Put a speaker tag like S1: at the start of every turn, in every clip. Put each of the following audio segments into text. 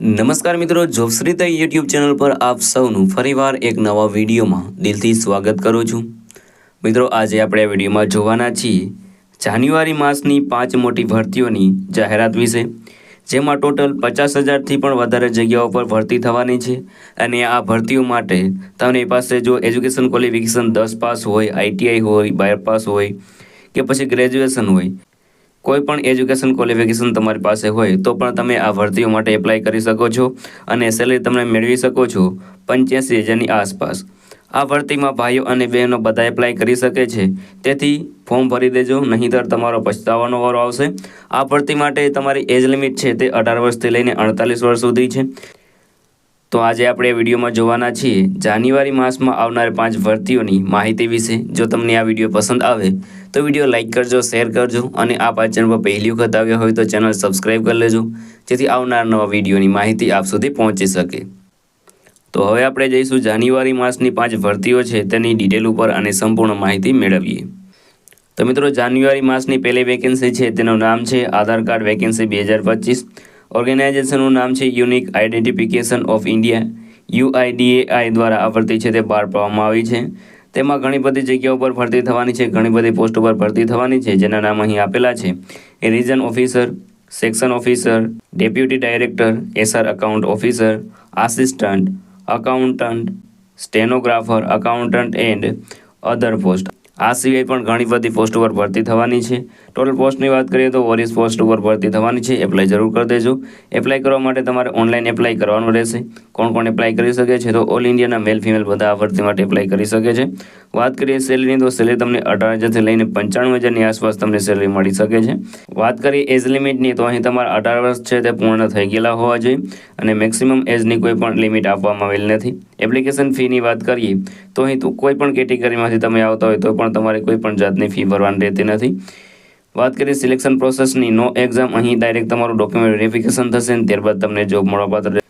S1: નમસ્કાર મિત્રો, જોબશ્રીતા YouTube channel પર આપ સૌનું ફરીવાર એક નવા વિડીયોમાં દિલથી સ્વાગત કરું છું. મિત્રો, આજે આપણે આ વિડીયોમાં જોવાના છીએ જાન્યુઆરી માસની પાંચ મોટી ભરતીઓની જાહેરાત વિશે, જેમાં ટોટલ પચાસ હજારથી પણ વધારે જગ્યાઓ પર ભરતી થવાની છે. અને આ ભરતીઓ માટે તમને પાસે જો એજ્યુકેશન ક્વોલિફિકેશન દસ પાસ હોય, આઈટીઆઈ હોય બાર પાસ હોય કે પછી ગ્રેજ્યુએશન હોય કોઈ પણ એજ્યુકેશન ક્વોલિફિકેશન તમારી પાસે હોય તો પણ તમે આ ભરતીઓ માટે એપ્લાય કરી શકો છો અને સેલેરી તમે મેળવી શકો છો પંચ્યાસી હજારની આસપાસ. આ ભરતીમાં ભાઈઓ અને બહેનો બધા એપ્લાય કરી શકે છે. તેથી ફોર્મ ભરી દેજો, નહીંતર તમારો પછતાવાનો વારો આવશે. આ ભરતી માટે તમારી એજ લિમિટ છે તે અઢાર વર્ષથી લઈને અડતાલીસ વર્ષ સુધી છે. તો આજે આપણે વિડીયોમાં જોવાના છીએ, જાન્યુઆરી માસમાં આવનાર પાંચ ભરતીઓની માહિતી વિશે. જો તમને આ વીડિયો પસંદ આવે તો વીડિયો લાઇક કરજો, શેર કરજો અને આ પાંચ ચેનલ પર પહેલી વખત આવ્યા હોય તો ચેનલ સબસ્ક્રાઈબ કરી લેજો, જેથી આવનાર નવા વિડીયોની માહિતી આપ સુધી પહોંચી શકે. તો હવે આપણે જઈશું જાન્યુઆરી માસની પાંચ ભરતીઓ છે, તેની ડિટેલ ઉપર અને સંપૂર્ણ માહિતી મેળવીએ. તો મિત્રો, જાન્યુઆરી માસની પહેલી વેકેન્સી છે, તેનું નામ છે આધાર કાર્ડ વેકેન્સી બે હજાર પચીસ. ઓર્ગેનાઇઝેશનનું નામ છે unique identification of India UIDAI દ્વારા આ ભરતી છે, તે બહાર પાડવામાં આવી છે. તેમાં ઘણી બધી જગ્યાઓ પર ભરતી થવાની છે, ઘણી બધી પોસ્ટ ઉપર ભરતી થવાની છે, જેના નામ અહીં આપેલા છે. એ region officer section officer deputy director SR account officer assistant accountant stenographer accountant and other post આ સિવાય પણ ઘણી બધી પોસ્ટ ઉપર ભરતી થવાની છે. ટોટલ પોસ્ટની વાત કરીએ તો ઓરિસ પોસ્ટ ઉપર ભરતી થવાની છે. એપ્લાય જરૂર કરી દેજો. એપ્લાય કરવા માટે તમારે ઓનલાઈન એપ્લાય કરવાનું રહેશે. કોણ કોણ એપ્લાય કરી શકે છે તો ઓલ ઇન્ડિયાના મેલ ફિમેલ બધા આ માટે એપ્લાય કરી શકે છે. વાત કરીએ સેલરીની તો સેલરી તમને અઢાર હજારથી લઈને પંચાણું હજારની આસપાસ તમને સેલરી મળી શકે છે. વાત કરીએ એજ લિમિટની તો અહીં તમારા અઢાર વર્ષ છે તે પૂર્ણ થઈ ગયેલા હોવા જોઈએ અને મેક્સિમમ એજની કોઈ પણ લિમિટ આપવામાં આવેલ નથી. એપ્લિકેશન ફીની વાત કરીએ, તો અહીં કોઈ પણ કેટેગરીમાંથી તમે આવતા હોય તો પણ તમારે કોઈ પણ જાતની ફી ભરવાની રહેતી નથી. વાત કરીએ સિલેક્શન પ્રોસેસની નો એક્ઝામ અહીં ડાયરેક્ટ તમારું ડોક્યુમેન્ટ વેરિફિકેશન થશે અને ત્યારબાદ તમને જોબ મળવાપાત્ર.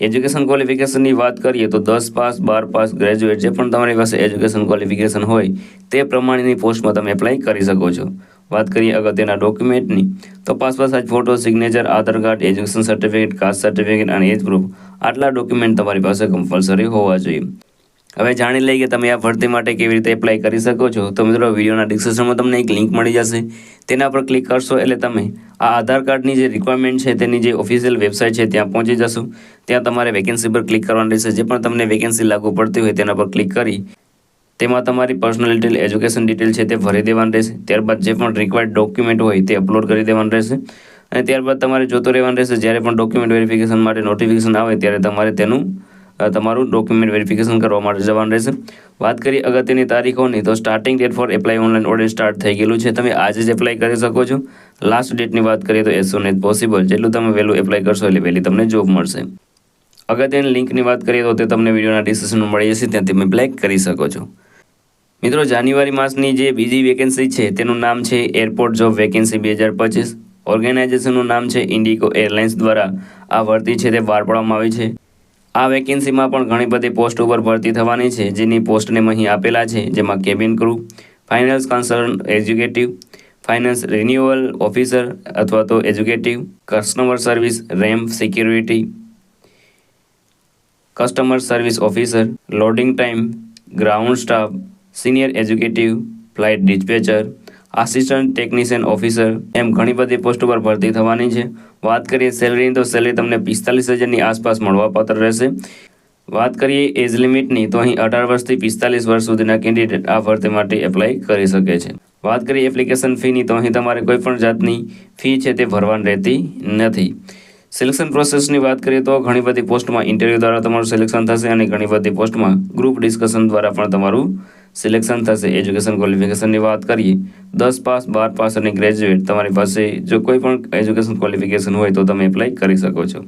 S1: એજ્યુકેશન ક્વોલિફિકેશનની વાત કરીએ તો દસ પાસ, બાર પાસ ગ્રેજ્યુએટ જે પણ તમારી પાસે એજ્યુકેશન ક્વોલિફિકેશન હોય, તે પ્રમાણેની પોસ્ટમાં તમે એપ્લાય કરી શકો છો. વાત કરીએ અગત્યના ડોક્યુમેન્ટની તો passport size photo signature Aadhaar card education certificate caste certificate અને એજ પ્રૂફ આટલા ડોક્યુમેન્ટ તમારી પાસે કમ્પલસરી હોવા જોઈએ. હવે જાણી લઈએ કે તમે આ ભરતી માટે કેવી રીતે એપ્લાય કરી શકો છો. તો મિત્રો, વિડીયોના ડિસ્ક્રિપ્શનમાં તમને એક લિંક મળી જશે. તેના પર ક્લિક કરશો એટલે તમે આ આધાર કાર્ડની જે રિક્વાયરમેન્ટ છે, તેની જે ઓફિશિયલ વેબસાઇટ છે, ત્યાં પહોંચી જશો. ત્યાં તમારે વેકેન્સી પર ક્લિક કરવાની રહેશે. જે પણ તમને વેકેન્સી લાગુ પડતી હોય તેના પર ક્લિક કરી તેમાં તમારી પર્સનલ ડિટેલ એજ્યુકેશન ડિટેલ છે તે ભરી દેવાનું રહેશે. ત્યારબાદ જે પણ રિક્વાયર્ડ ડોક્યુમેન્ટ હોય તે અપલોડ કરી દેવાનું રહેશે. અને ત્યારબાદ તમારે જોતો રહેવાનું રહેશે, જ્યારે પણ ડોક્યુમેન્ટ વેરિફિકેશન માટે નોટિફિકેશન આવે, ત્યારે તમારે તેનું તમારું ડોક્યુમેન્ટ વેરિફિકેશન કરવા માટે જવાનું રહેશે. વાત કરી અગત્યની તારીખોની, તો starting date for apply online order start થઈ ગયેલું છે. તમે આજે જ એપ્લાય કરી શકો છો. લાસ્ટ ડેટની વાત કરીએ તો એઝ સુન એઝ પોસિબલ જેટલું તમે વહેલું એપ્લાય કરશો એટલે વહેલી તમને જોબ મળશે. અગત્યની લિંકની વાત કરીએ તો તે તમને વિડીયોના ડિસ્ક્રિપ્શનમાં મળી જશે ત્યાં તમે એપ્લાય કરી શકો છો. મિત્રો, જાન્યુઆરી માસની જે બીજી વેકેન્સી છે, તેનું નામ છે એરપોર્ટ જોબ વેકેન્સી બે હજાર પચીસ. ઓર્ગેનાઇઝેશનનું નામ છે ઇન્ડિગો એરલાઇન્સ દ્વારા આ ભરતી છે તે બહાર પાડવામાં આવી છે. આ વેકેન્સીમાં પણ ઘણી બધી પોસ્ટ ઉપર ભરતી થવાની છે. જેની પોસ્ટને અહીં આપેલા છે, જેમાં cabin crew finance concern executive finance renewal officer અથવા તો executive customer service ramp security customer service officer loading time ground staff senior executive flight dispatcher assistant technician officer એમ ઘણી બધી પોસ્ટ ઉપર ભરતી થવાની છે. વાત કરીએ સેલરીની તો સેલરી તમને પિસ્તાલીસ હજારની આસપાસ મળવાપાત્ર રહેશે. વાત કરીએ એજ લિમિટની તો અહીં અઢાર વર્ષથી પિસ્તાલીસ વર્ષ સુધીના કેન્ડિડેટ આ ભરતી માટે એપ્લાય કરી શકે છે. વાત કરીએ એપ્લિકેશન ફીની તો અહીં તમારે કોઈ પણ જાતની ફી છે તે ભરવાની રહેતી નથી. સિલેક્શન પ્રોસેસની વાત કરીએ, તો ઘણી બધી પોસ્ટમાં ઇન્ટરવ્યૂ દ્વારા તમારું સિલેક્શન થશે અને ઘણી બધી પોસ્ટમાં ગ્રુપ ડિસ્કશન દ્વારા પણ તમારું સિલેક્શન થશે. એજ્યુકેશન ક્વોલિફિકેશનની વાત કરીએ, દસ પાસ, બાર પાસ અને ગ્રેજ્યુએટ તમારી પાસે જો કોઈ પણ એજ્યુકેશન ક્વોલિફિકેશન હોય તો તમે એપ્લાય કરી શકો છો.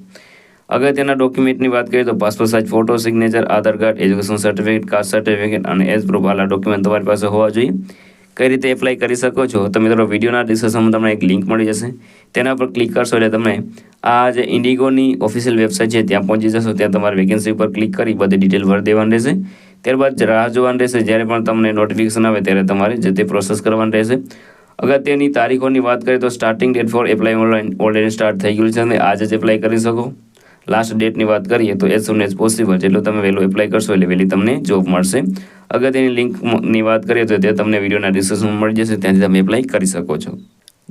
S1: અગત્યના ડોક્યુમેન્ટની વાત કરીએ તો passport size photo signature Aadhaar card education certificate caste certificate અને એજ પ્રૂફ આલા ડોક્યુમેન્ટ તમારી પાસે હોવા જોઈએ. કઈ રીતે એપ્લાય કરી શકો છો? તો મિત્રો, વિડીયોના ડિસ્કશનમાં તમને એક લિંક મળી જશે. તેના પર ક્લિક કરશો એટલે તમે આ જે ઇન્ડિગોની ઓફિશિયલ વેબસાઇટ છે, ત્યાં પહોંચી જશો. ત્યાં તમારે વેકેન્સી ઉપર ક્લિક કરી બધી ડિટેલ ભરી દેવાની રહેશે. ત્યારબાદ રાહ જોવાની રહેશે, જ્યારે પણ તમને નોટિફિકેશન આવે ત્યારે તમારે જે તે પ્રોસેસ કરવાની રહેશે. અગત્યની તારીખોની વાત કરીએ તો starting date for apply online already start થઈ ગયું છે અને આજે જ એપ્લાય કરી શકો. લાસ્ટ ડેટની વાત કરીએ તો એઝ સુન એઝ પોસિબલ જેટલું તમે વહેલું એપ્લાય કરશો એટલે વહેલી તમને જોબ મળશે. અગત્યની લિંકની વાત કરીએ તો તે તમને વિડીયોના ડિસ્ક્રિપ્શનમાં મળી જશે, ત્યાંથી તમે એપ્લાય કરી શકો છો.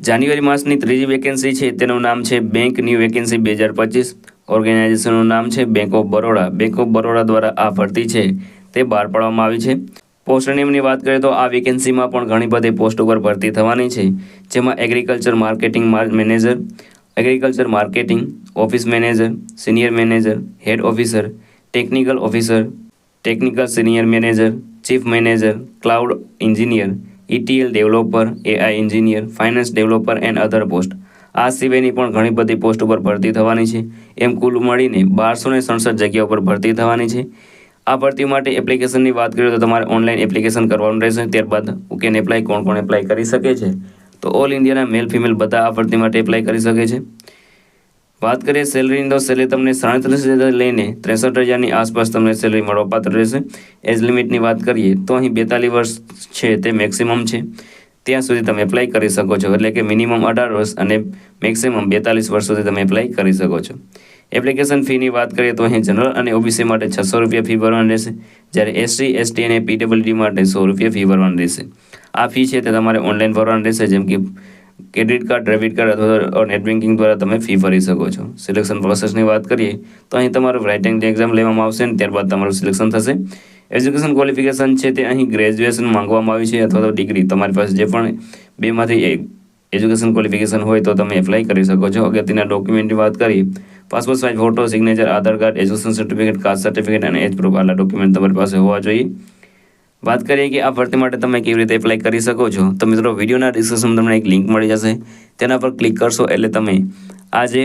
S1: જાન્યુઆરી માસની ત્રીજી વેકેન્સી છે, તેનું નામ છે બેંક ન્યૂ વેકેન્સી બે હજાર પચીસ. ઓર્ગેનાઇઝેશનનું નામ છે bank of Baroda bank of Baroda દ્વારા આ ભરતી છે. તે બહાર પાડવામાં આવી છે. પોસ્ટ નેમની વાત કરીએ તો આ વેકેન્સીમાં પણ ઘણી બધી પોસ્ટ ઉપર ભરતી થવાની છે. જેમાં agriculture marketing manager agriculture marketing office manager senior manager head officer technical officer technical senior manager chief manager cloud engineer ETL developer AI engineer finance developer and other post આ સિવાયની પણ ઘણી બધી પોસ્ટ ઉપર ભરતી થવાની છે. એમ કુલ મળીને બારસો ને સડસઠ જગ્યા ઉપર ભરતી થવાની છે. આ ભરતી માટે એપ્લિકેશનની વાત કરીએ તો તમારે ઓનલાઈન એપ્લિકેશન કરવાનું રહેશે. ત્યારબાદ કેન એપ્લાય કોણ કોણ એપ્લાય કરી શકે છે? તો ઓલ ઇન્ડિયાના મેલ ફિમેલ બધા આ ભરતી માટે એપ્લાય કરી શકે છે. વાત કરીએ સેલરીની તો સેલરી તમને સાડત્રીસ હજાર લઈને ત્રેસઠ હજારની આસપાસ તમને સેલરી મળવાપાત્ર રહેશે. એજ લિમિટની વાત કરીએ તો અહીં બેતાલીસ વર્ષ છે તે મેક્સિમમ છે. ત્યાં સુધી તમે એપ્લાય કરી શકો છો. એટલે કે મિનિમમ અઢાર વર્ષ અને મેક્સિમમ બેતાલીસ વર્ષ સુધી તમે એપ્લાય કરી શકો છો. એપ્લિકેશન ફીની વાત કરીએ તો અહીં જનરલ અને ઓબીસી માટે છસો રૂપિયા ફી ભરવાની રહેશે. જ્યારે એસસી એસટી અને પીડબ્લ્યુડી માટે સો રૂપિયા ફી ભરવાની રહેશે. આ ફી છે તે તમારે ઓનલાઈન ભરવાની રહેશે. જેમ કે ક્રેડિટ કાર્ડ ડેબિટ કાર્ડ અથવા નેટ બેન્કિંગ દ્વારા તમે ફી ભરી શકો છો. સિલેક્શન પ્રોસેસની વાત કરીએ તો અહીં તમારું રાઇટિંગ એક્ઝામ લેવામાં આવશે અને ત્યારબાદ તમારું સિલેક્શન થશે. એજ્યુકેશન ક્વોલિફિકેશન છે તે અહીં ગ્રેજ્યુએશન માંગવામાં આવ્યું છે અથવા તો ડિગ્રી તમારી પાસે જે પણ બેમાંથી એજ્યુકેશન ક્વોલિફિકેશન હોય તો તમે એપ્લાય કરી શકો છો. અગત્યના ડોક્યુમેન્ટની વાત કરીએ passport size photo signature Aadhaar card education certificate caste certificate અને એજ પ્રૂફ આટલા ડોક્યુમેન્ટ તમારી પાસે હોવા જોઈએ. વાત કરીએ કે આ ભરતી માટે તમે કેવી રીતે એપ્લાય કરી શકો છો. તો મિત્રો, વિડીયોના ડિસ્ક્રિપ્શનમાં તમને એક લિંક મળી જશે. તેના પર ક્લિક કરશો એટલે તમે આ જે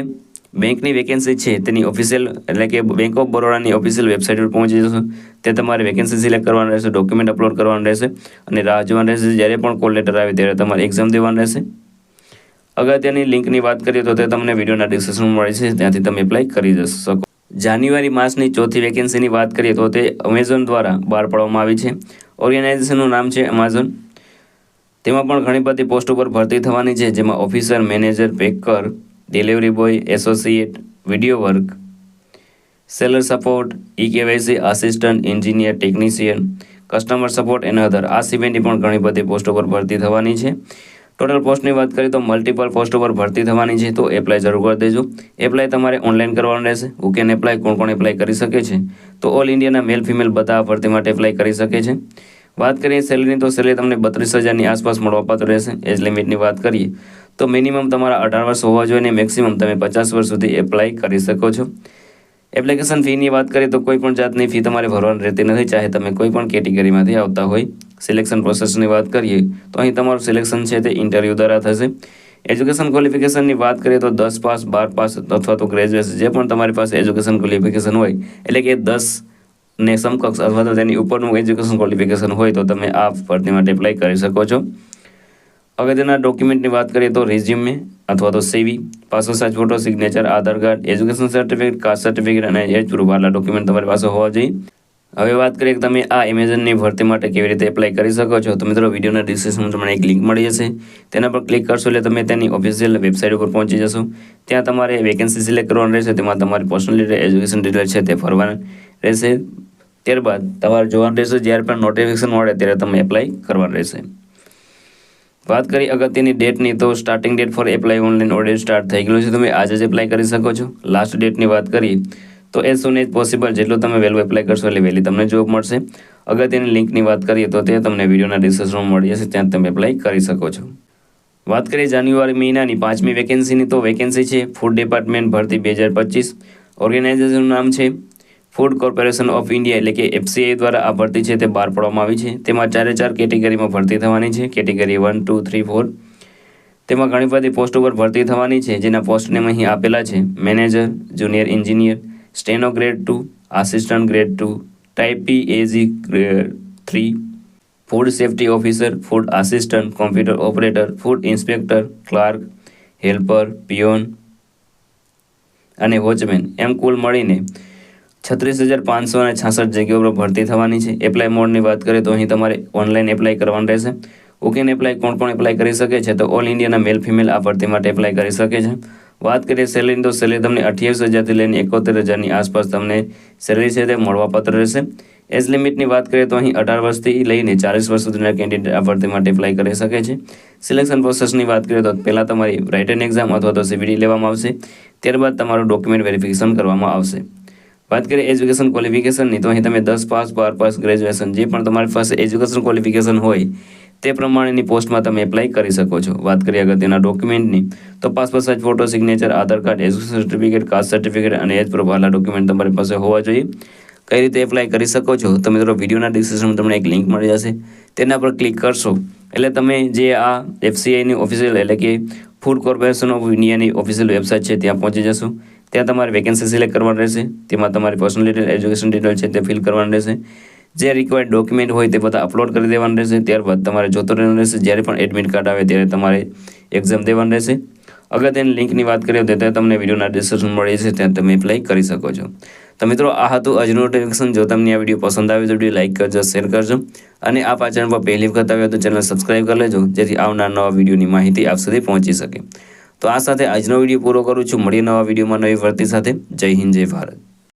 S1: બેંકની વેકેન્સી છે, તેની ઓફિશિયલ એટલે કે બેંક ઓફ બરોડાની ઓફિશિયલ વેબસાઇટ પર પહોંચી જશો. તે તમારે વેકેન્સી સિલેક્ટ કરવાનું રહેશે ડોક્યુમેન્ટ અપલોડ કરવાનું રહેશે અને રાહ જોવાનું રહેશે. જ્યારે પણ કોલ લેટર આવે ત્યારે તમારે એક્ઝામ દેવાનું રહેશે. અગત્યની લિંકની વાત કરીએ તો તે તમને વિડીયોના ડિસ્ક્રિપ્શનમાં મળે છે. ત્યાંથી તમે એપ્લાય કરી શકો. જાન્યુઆરી માસની ચોથી વેકેન્સીની વાત કરીએ તો તે અમેઝોન દ્વારા બહાર પાડવામાં આવી છે. ઓર્ગેનાઇઝેશનનું નામ છે અમેઝોન તેમાં પણ ઘણી બધી પોસ્ટ ઉપર ભરતી થવાની છે, જેમાં officer manager packer delivery boy associate video work seller support E KYC assistant engineer technician customer support and other આ સિવાયની પણ ઘણી બધી પોસ્ટ ઉપર ભરતી થવાની છે. ટોટલ પોસ્ટની વાત કરીએ તો મલ્ટિપલ પોસ્ટ ઉપર ભરતી થવાની છે. તો એપ્લાય જરૂર કરી દેજો. એપ્લાય તમારે ઓનલાઈન કરવાનું રહેશે. હુ કેન એપ્લાય કોણ કોણ એપ્લાય કરી શકે છે. તો ઓલ ઇન્ડિયાના મેલ ફિમેલ બધા ભરતી માટે એપ્લાય કરી શકે છે. વાત કરીએ સેલરીની તો સેલરી તમને બત્રીસ હજારની આસપાસ મળવાપાત્ર રહેશે. એજ લિમિટની વાત કરીએ. તો મિનિમમ તમારા અઢાર વર્ષ હોવા જોઈએ અને મેક્સિમમ તમે પચાસ વર્ષ સુધી એપ્લાય કરી શકો છો. એપ્લિકેશન ફીની વાત કરીએ તો કોઈ પણ જાતની ફી તમારે ભરવાની રહેતી નથી, ચાહે તમે કોઈ પણ કેટેગરીમાંથી આવતા હોય. સિલેક્શન પ્રોસેસની વાત કરીએ તો અહીં તમારું સિલેક્શન છે તે ઇન્ટરવ્યૂ દ્વારા થશે. એજ્યુકેશન ક્વોલિફિકેશનની વાત કરીએ તો દસ પાસ, બાર પાસ અથવા તો ગ્રેજ્યુએશન જે પણ તમારી પાસે એજ્યુકેશન ક્વોલિફિકેશન હોય, એટલે કે દસ ને સમકક્ષ અથવા તો તેની ઉપરનું એજ્યુકેશન ક્વોલિફિકેશન હોય તો તમે આ ભરતી માટે એપ્લાય કરી શકો છો. અગત્યના ડોક્યુમેન્ટની વાત કરીએ તો રેઝ્યુમે અથવા તો CV passport size photo signature Aadhaar card education certificate caste certificate અને એજ પ્રૂફ આટલા ડોક્યુમેન્ટ તમારી પાસે હોવા જોઈએ. હવે વાત કરીએ કે તમે આ એમેઝોનની ભરતી માટે કેવી રીતે એપ્લાય કરી શકો છો, તો મિત્રો વિડીયોના ડિસ્ક્રિપ્શનમાં તમને એક લિંક મળી જશે. તેના પર ક્લિક કરશો એટલે તમે તેની ઓફિશિયલ વેબસાઇટ ઉપર પહોંચી જશો. ત્યાં તમારે વેકેન્સી સિલેક્ટ કરવાની રહેશે, તેમાં તમારી પર્સનલ એજ્યુકેશન ડિટેલ છે તે ભરવાની રહેશે. ત્યારબાદ તમારે જોવાનું રહેશે, જ્યારે પણ નોટિફિકેશન મળે ત્યારે તમે એપ્લાય કરવાનું રહેશે. વાત કરી અગત્યની ડેટની તો starting date for apply online order start થઈ ગયું છે. તમે આજે જ એપ્લાય કરી શકો છો. લાસ્ટ ડેટની વાત કરી, તો એઝ સુન એઝ પોસિબલ જેટલું તમે વહેલું એપ્લાય કરશો એટલે વહેલી તમને જોબ મળશે. અગત્યની લિંકની વાત કરીએ, તો તે તમને વિડીયોના ડિસ્ક્રિપ્શનમાં મળી જશે, ત્યાં તમે એપ્લાય કરી શકો છો. વાત કરીએ જાન્યુઆરી મહિનાની, પાંચમી વેકેન્સીની તો વેકેન્સી છે. ફૂડ ડિપાર્ટમેન્ટ ભરતી બે હજાર પચીસ. ઓર્ગેનાઇઝેશનનું નામ છે ફૂડ કોર્પોરેશન ઓફ ઇન્ડિયા એટલે કે એફસીઆઈ દ્વારા આ ભરતી છે તે બહાર પાડવામાં આવી છે. તેમાં ચારે ચાર કેટેગરીમાં ભરતી થવાની છે. Category one two three four તેમાં ઘણી બધી પોસ્ટ ઉપર ભરતી થવાની છે, જેના પોસ્ટ નેમ અહીં આપેલા છે. Manager junior engineer steno grade two assistant grade two typist AG three food safety officer food assistant computer operator food inspector clerk helper peon અને વોચમેન એમ કુલ મળીને છત્રીસ હજાર પાંચસો અને છાસઠ જગ્યાઓ પર ભરતી થવાની છે. એપ્લાય મોડની વાત કરીએ તો અહીં તમારે ઓનલાઈન એપ્લાય કરવાનું રહેશે. ઓકેન એપ્લાય કોણ કોણ એપ્લાય કરી શકે છે તો ઓલ ઇન્ડિયાના મેલ ફિમેલ આ ભરતી માટે એપ્લાય કરી શકે છે. વાત કરીએ સેલેરી તો સેલેરી તમને અઠ્યાવીસ હજારથી લઈને એકોતેર હજારની આસપાસ તમને સેલેરી છે તે મળવાપાત્ર રહેશે. એજ લિમિટની વાત કરીએ તો અહીં અઢાર વર્ષથી લઈને ચાલીસ વર્ષ સુધીના કેન્ડિડેટ આ ભરતી માટે એપ્લાય કરી શકે છે. સિલેક્શન પ્રોસેસની વાત કરીએ તો પહેલાં તમારી રાઇટન એક્ઝામ અથવા તો સીબીડી લેવામાં આવશે. ત્યારબાદ તમારું ડોક્યુમેન્ટ વેરિફિકેશન કરવામાં આવશે. વાત કરીએ એજ્યુકેશન ક્વોલિફિકેશનની, તો અહીં તમે દસ પાસ, બાર પાસ ગ્રેજ્યુએશન જે પણ તમારી પાસે એજ્યુકેશન ક્વોલિફિકેશન હોય, તે પ્રમાણેની પોસ્ટમાં તમે એપ્લાય કરી શકો છો. વાત કરીએ અગત્યના ડોક્યુમેન્ટની તો passport size photo signature Aadhaar card education certificate caste certificate અને એજ પ્રૂફ ડોક્યુમેન્ટ તમારી પાસે હોવા જોઈએ. કઈ રીતે એપ્લાય કરી શકો છો? તો મિત્રો, વિડીયોના ડિસ્ક્રિપ્શનમાં તમને એક લિંક મળી જશે. તેના પર ક્લિક કરશો. એટલે તમે જે આ એફસીઆઈની ઓફિશિયલ એટલે કે ફૂડ કોર્પોરેશન ઓફ ઇન્ડિયાની ઓફિશિયલ વેબસાઇટ છે, ત્યાં પહોંચી જશો. ત્યાં તમારે વેકેન્સી સિલેક્ટ કરવાની રહેશે, તેમાં તમારી પર્સનલ ડિટેલ એજ્યુકેશન ડિટેલ છે તે ફિલ કરવાની રહેશે. જે રિક્વાયર્ડ ડોક્યુમેન્ટ હોય તે બધા અપલોડ કરી દેવાનું રહેશે, ત્યારબાદ તમારે જોતો રહેવાનું રહેશે, જ્યારે પણ એડમિટ કાર્ડ આવે ત્યારે તમારે એક્ઝામ દેવાનું રહેશે. અગર તેની લિંકની વાત કરીએ તો ત્યાં તમને વિડીયોના ડિસ્ક્રિપ્શન મળી છે ત્યાં તમે એપ્લાય કરી શકો છો. તો મિત્રો, આ હતું આજનું નોટિફિકેશન જો તમને આ વીડિયો પસંદ આવે તો વીડિયો લાઇક કરજો શેર કરજો. અને આ પાછળ પર પહેલી વખત આવ્યો તો ચેનલ સબસ્ક્રાઇબ કરી લેજો, જેથી આવનાર નવા વિડીયોની માહિતી આપ સુધી પહોંચી શકે. તો આ સાથે આજનો વીડિયો પૂરો કરું છું. મળીએ નવા વિડીયોમાં નવી વર્તી સાથે. જય હિન્દ, જય ભારત.